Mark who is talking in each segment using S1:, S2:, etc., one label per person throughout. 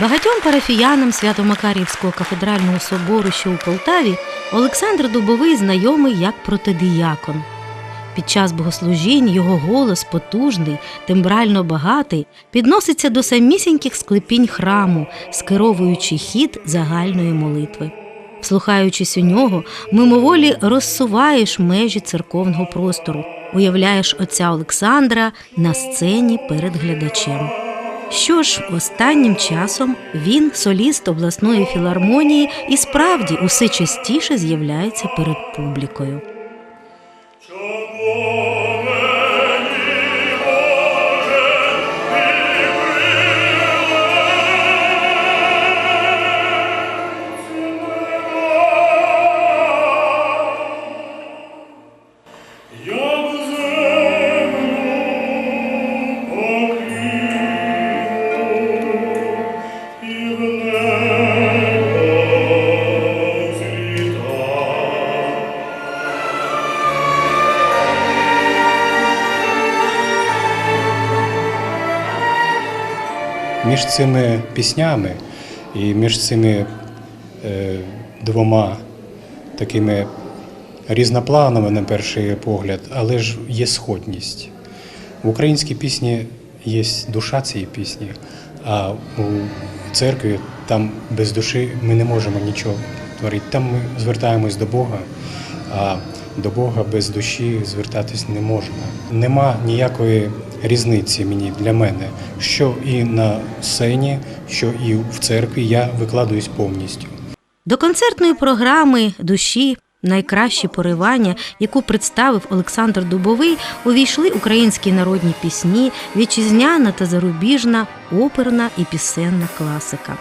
S1: Багатьом парафіянам Свято-Макарівського кафедрального собору, що у Полтаві, Олександр Дубовий знайомий як протидіякон. Під час богослужінь його голос потужний, тембрально багатий, підноситься до самісіньких склепінь храму, скеровуючи хід загальної молитви. Вслухаючись у нього, мимоволі розсуваєш межі церковного простору, уявляєш отця Олександра на сцені перед глядачем. Що ж, останнім часом він, соліст обласної філармонії, і справді усе частіше з'являється перед публікою.
S2: Між цими піснями і між цими е, двома такими різноплановими на перший погляд, але ж є сходність. В українській пісні є душа цієї пісні, а у церкві там без душі ми не можемо нічого творити. Там ми звертаємось до Бога, а до Бога без душі звертатись не можна. Нема ніякої різниці мені для мене, що і на сцені, що і в церкві я викладуюсь повністю.
S1: До концертної програми душі найкращі поривання, яку представив Олександр Дубовий, увійшли українські народні пісні, вітчизняна та зарубіжна, оперна і пісенна класика.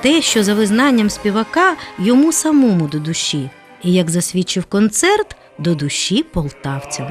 S1: Те, що за визнанням співака йому самому до душі, і як засвідчив концерт, до душі полтавцям.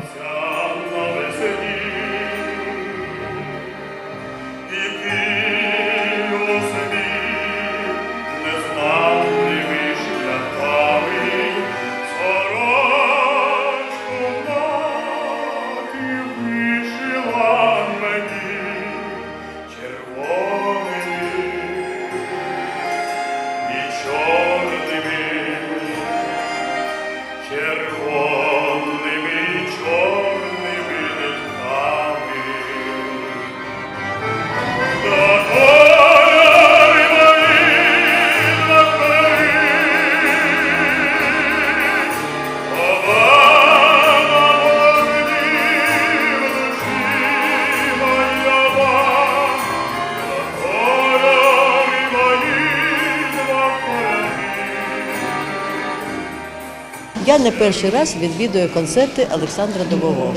S3: Я не перший раз відвідую концерти Олександра Дубового.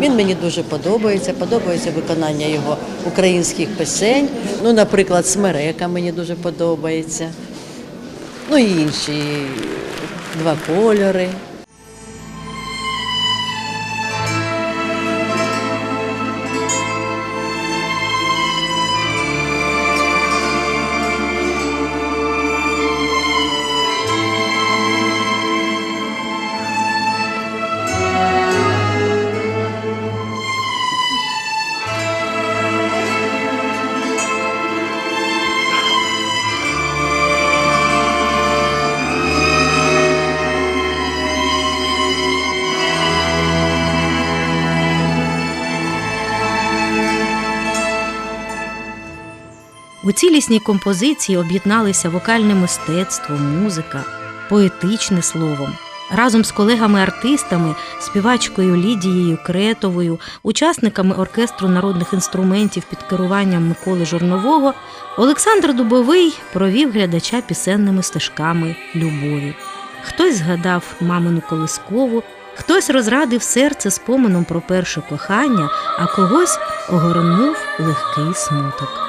S3: Він мені дуже подобається, подобається виконання його українських пісень. Ну, наприклад, Смерека мені дуже подобається. Ну і інші два кольори.
S1: У цілісній композиції об'єдналися вокальне мистецтво, музика, поетичне словом. Разом з колегами-артистами, співачкою Лідією Кретовою, учасниками оркестру народних інструментів під керуванням Миколи Жорнового, Олександр Дубовий провів глядача пісенними стежками любові. Хтось згадав мамину колискову, хтось розрадив серце спомином про перше кохання, а когось огорнув легкий смуток.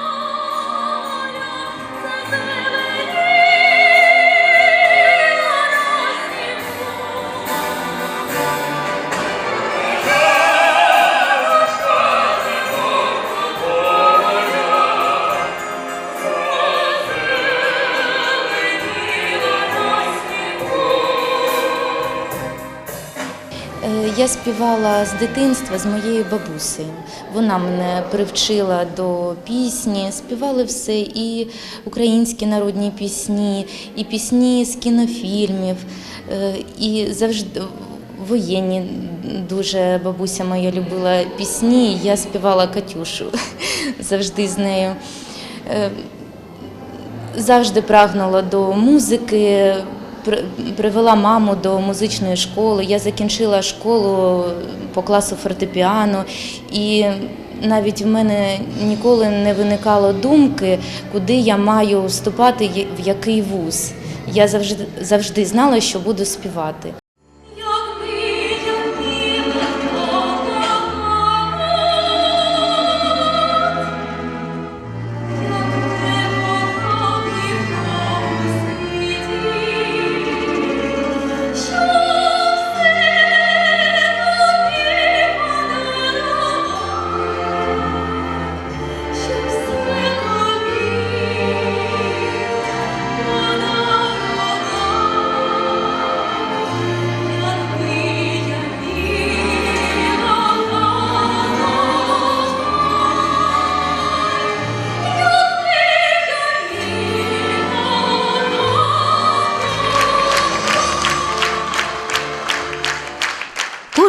S4: Я співала з дитинства з моєю бабусею. Вона мене привчила до пісні. Співали все і українські народні пісні, і пісні з кінофільмів, е, і завжди. Воєнні дуже бабуся моя любила пісні. Я співала Катюшу завжди з нею. Е, завжди прагнула до музики, привела маму до музичної школи. Я закінчила школу по класу фортепіано, і навіть в мене ніколи не виникало думки, куди я маю вступати, в який вуз. Я завжди, завжди знала, що буду співати.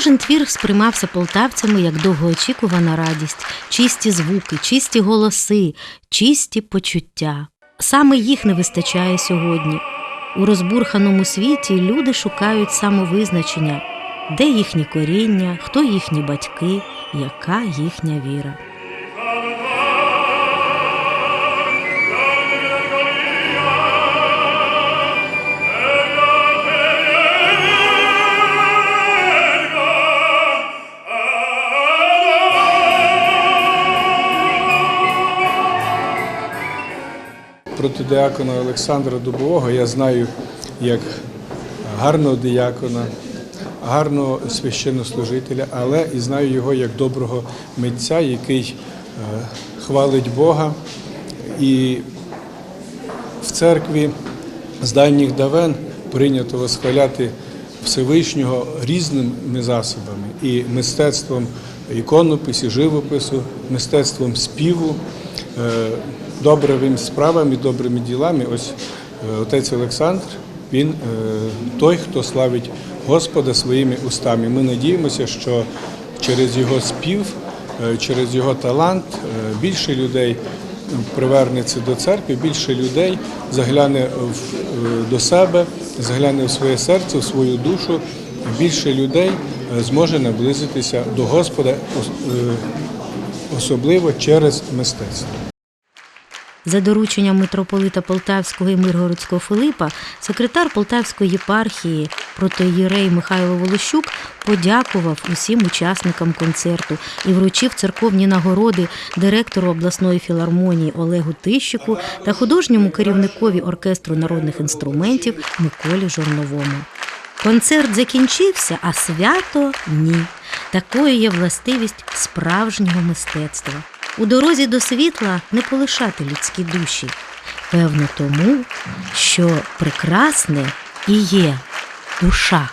S1: Кожен твір сприймався полтавцями як довгоочікувана радість, чисті звуки, чисті голоси, чисті почуття. Саме їх не вистачає сьогодні. У розбурханому світі люди шукають самовизначення, де їхні коріння, хто їхні батьки, яка їхня віра.
S5: Протидіакона Олександра Дубового я знаю як гарного диякона, гарного священнослужителя, але і знаю його як доброго митця, який е, хвалить Бога. І в церкві з давніх давен прийнято восхваляти Всевишнього різними засобами і мистецтвом іконопису, живопису, мистецтвом співу, е, добрими справами, добрими ділами. Ось е, отець Олександр, він е, той, хто славить Господа своїми устами. Ми надіємося, що через його спів, е, через його талант більше людей привернеться до церкви, більше людей загляне до себе, загляне в своє серце, в свою душу. Більше людей зможе наблизитися до Господа, особливо через мистецтво.
S1: За дорученням митрополита Полтавського і Миргородського Филипа, секретар Полтавської єпархії протоїрей Михайло Волощук подякував усім учасникам концерту і вручив церковні нагороди директору обласної філармонії Олегу Тищику та художньому керівникові оркестру народних інструментів Миколі Жорновому. Концерт закінчився, а свято ні. Такою є властивість справжнього мистецтва. У дорозі до світла не полишати людські душі. Певно, тому, що прекрасне і є душа.